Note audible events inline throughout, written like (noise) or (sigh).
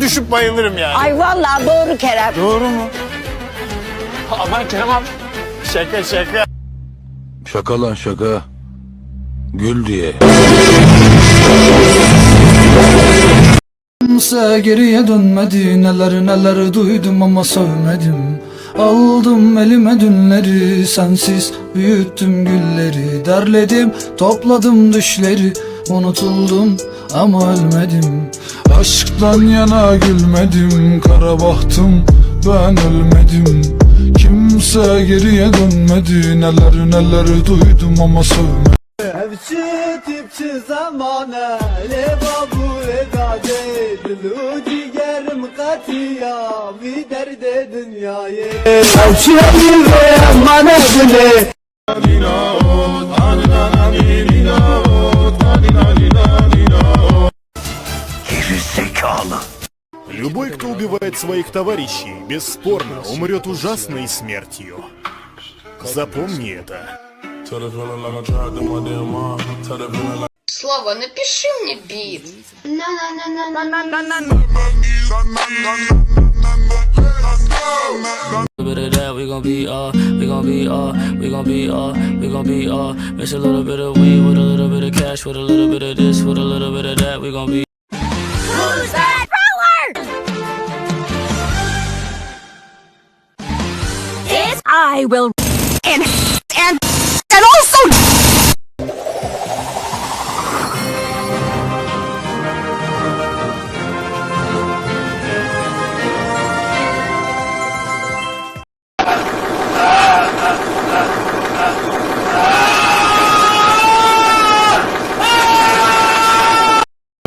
Düşüp bayılırım yani. Ay vallahi doğru Kerem. Doğru mu? Aman Kerem abi. Şaka şaka. Şaka lan şaka. Gül diye. Kimse geriye dönmedi Neler neler duydum ama sövmedim Aldım elime dünleri Sensiz büyüttüm gülleri Derledim topladım düşleri Unutuldum ama ölmedim. Aşktan yana gülmedim Kara bahtım ben ölmedim. Kimse geriye dönmedi Neler neler duydum ama sövmedim. Hevçi tipçi zamane Leva bu eda Dilu ciğerim katiya Vi derde dünyayı. Hevçi ve mane dile Любой, кто убивает своих товарищей, бесспорно, умрет ужасной смертью. Запомни это. Слава, напиши мне бит. Gon' be uh, we gon' be uh, we gon' be uh, we gon' be uh, mix a little bit of weed with a little bit of cash, with a little bit of this, with a little bit of that, we gon' be. Who's that roller? This I will and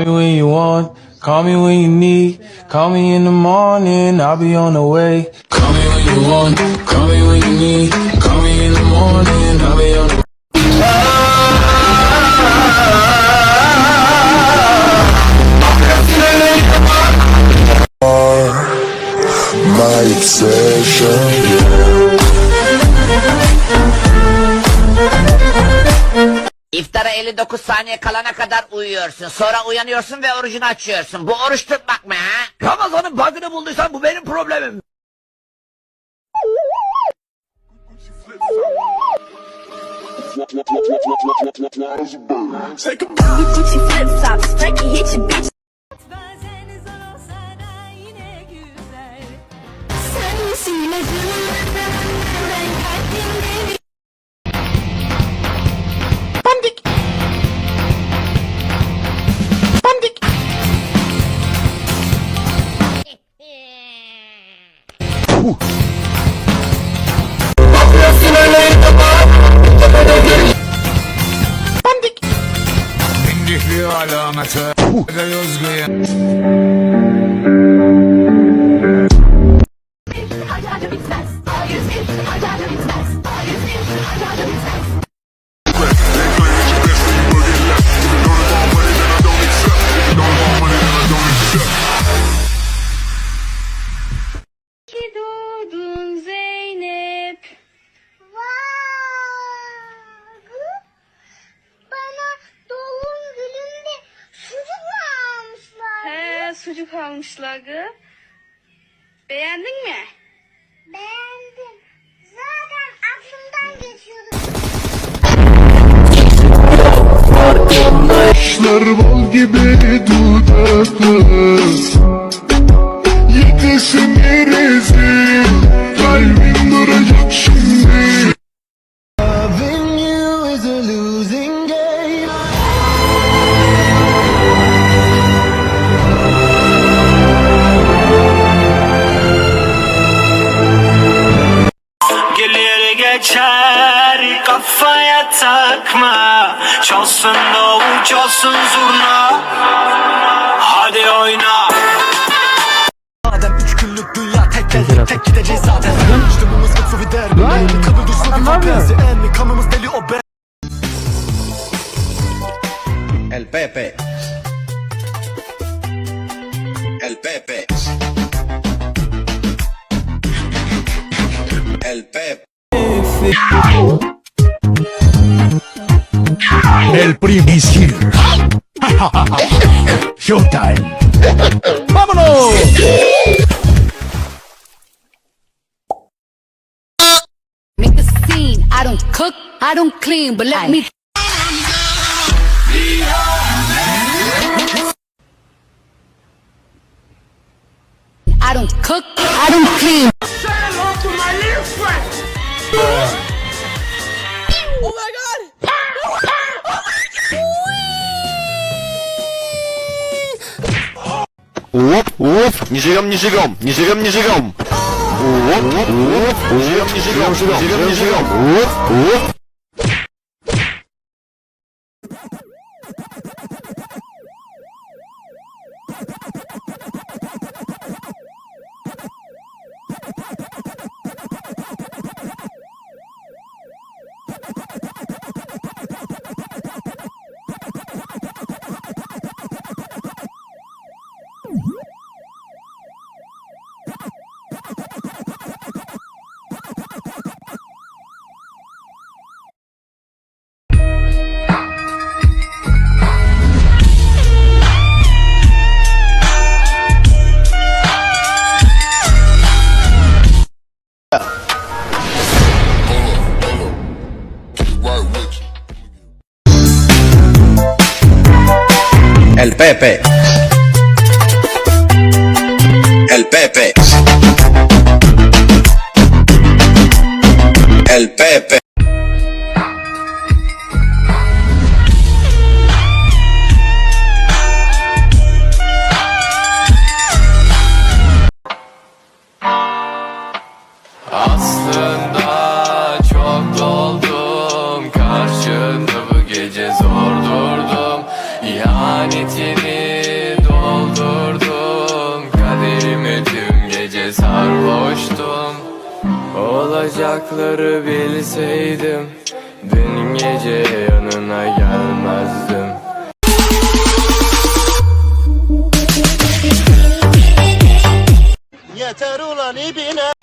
me when you want, call me when you need. Call me in the morning, I'll be on the way. Call me when you want, call me when you need. Call me in the morning, 59 saniye kalana kadar uyuyorsun. Sonra uyanıyorsun ve orucunu açıyorsun. Bu oruç tutmak mı ha? Ramazan'ın bug'ını bulduysan bu benim problemim. Dihli alamete. Ve yozguya. Ki He sucuk almışlar gı. Beğendin mi? Beğendim. Zaten aklımdan geçiyordu. Kaşlar bal gibi dudaklı. Çalsın zurna. Hadi oyna. Madem üç günlük dünya tek geldik tek gideceğiz zaten. Üstümümüz mutlu bir derbi Kabul düşsün bir fantazi Emmi kanımız deli o be El Pepe. El Pepe. El Pepe. El Primis here. (laughs) Showtime! Make a scene. I don't cook, I don't clean, but let me. I don't cook, I don't clean. Łup, łup, nie żygam, nie żygam, nie żygam, nie żygam. Łup, łup, nie żygam, nie żygam, nie żygam, nie żygam. Łup, łup. El Pepe. El Pepe. El Pepe. İhanetini doldurdum. Kaderimi tüm gece sarhoştum. Olacakları bilseydim Dün gece yanına gelmezdim. Easy,